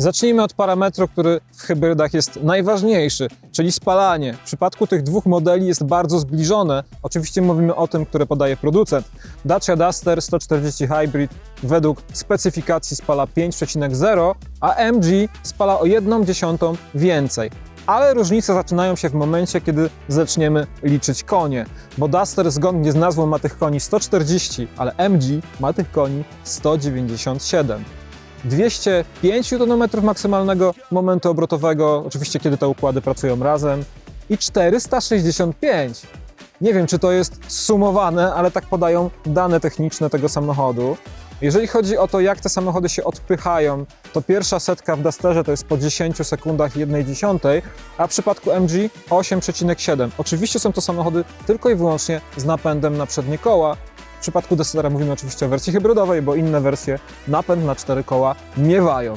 Zacznijmy od parametru, który w hybrydach jest najważniejszy, czyli spalanie. W przypadku tych dwóch modeli jest bardzo zbliżone. Oczywiście mówimy o tym, które podaje producent. Dacia Duster 140 Hybrid według specyfikacji spala 5,0, a MG spala o 1 dziesiątą więcej. Ale różnice zaczynają się w momencie, kiedy zaczniemy liczyć konie, bo Duster zgodnie z nazwą ma tych koni 140, ale MG ma tych koni 197. 205 Nm maksymalnego momentu obrotowego, oczywiście kiedy te układy pracują razem, i 465. Nie wiem, czy to jest sumowane, ale tak podają dane techniczne tego samochodu. Jeżeli chodzi o to, jak te samochody się odpychają, to pierwsza setka w Dusterze to jest po 10 sekundach 1 dziesiątej, a w przypadku MG 8,7. Oczywiście są to samochody tylko i wyłącznie z napędem na przednie koła. W przypadku Dustera mówimy oczywiście o wersji hybrydowej, bo inne wersje napęd na cztery koła miewają.